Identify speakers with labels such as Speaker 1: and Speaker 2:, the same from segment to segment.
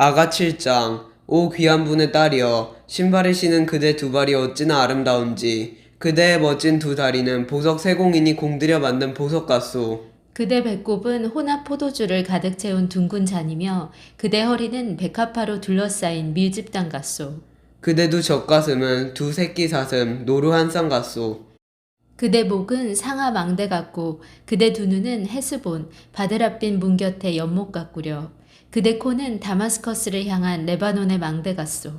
Speaker 1: 아가 7장 오 귀한 분의 딸이여 신발을 신은 그대 두 발이 어찌나 아름다운지 그대의 멋진 두 다리는 보석 세공인이 공들여 만든 보석 같소
Speaker 2: 그대 배꼽은 혼합 포도주를 가득 채운 둥근 잔이며 그대 허리는 백합화로 둘러싸인 밀집단 같소.
Speaker 1: 그대 두 젖가슴은 두 새끼 사슴 노루 한 쌍 같소
Speaker 2: 그대 목은 상하 망대 같고 그대 두 눈은 헤스본 바드랍빈 문 곁의 연못 같구려. 그대 코는 다마스커스를 향한 레바논의 망대 같소.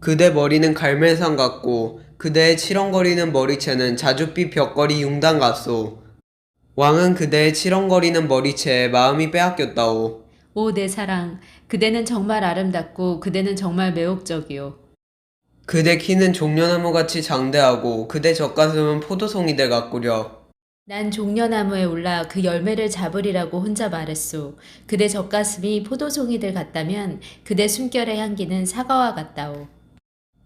Speaker 1: 그대 머리는 갈멜산 같고 그대의 치렁거리는 머리채는 자줏빛 벽걸이 융단 같소 왕은 그대의 치렁거리는 머리채에 마음이 빼앗겼다오
Speaker 2: 오 내 사랑, 그대는 정말 아름답고 그대는 정말 매혹적이오.
Speaker 1: 그대 키는 종려나무같이 장대하고 그대 젖가슴은 포도송이들 같구려
Speaker 2: 난 종려나무에 올라 그 열매를 잡으리라고 혼자 말했소. 그대 젖가슴이 포도송이들 같다면 그대 숨결의 향기는 사과와 같다오.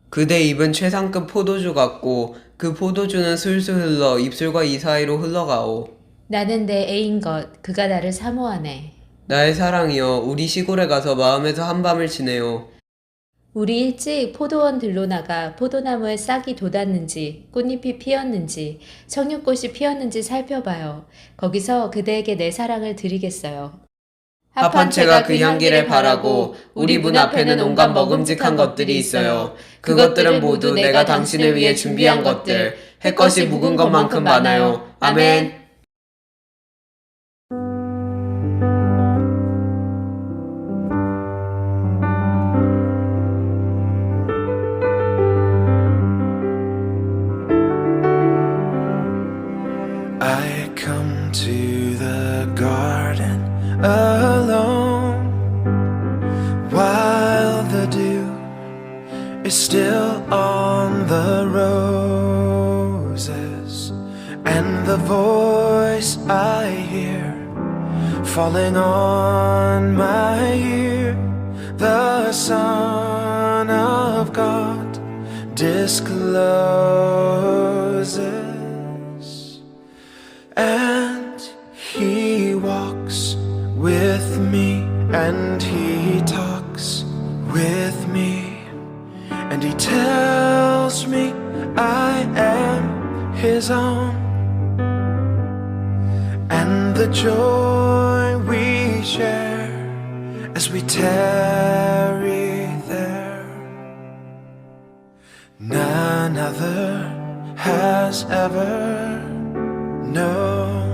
Speaker 1: 그대 입은 최상급 포도주 같고 그 포도주는 술술 흘러 입술과 이 사이로 흘러가오
Speaker 2: 나는 내 애인 것, 그가 나를 사모하네.
Speaker 1: 나의 사랑이여 우리 시골에 가서 마음에서 한밤을 지내요
Speaker 2: 우리 일찍 포도원 들로 나가 포도나무에 싹이 돋았는지 꽃잎이 피었는지 청육꽃이 피었는지 살펴봐요. 거기서 그대에게 내 사랑을 드리겠어요.
Speaker 1: 합한 채가 그 향기를 바라고 우리 문 앞에는 온갖 먹음직한 것들이 있어요. 그것들은 모두 내가 당신을 위해 준비한 것들. 할 것이 묵은 것만큼 많아요. 아멘.
Speaker 3: Alone. While the dew is still on the roses, and the voice I hear falling on my ear, the Son of God discloses with me and he talks with me and he tells me I am his own and the joy we share as we tarry there none other has ever known.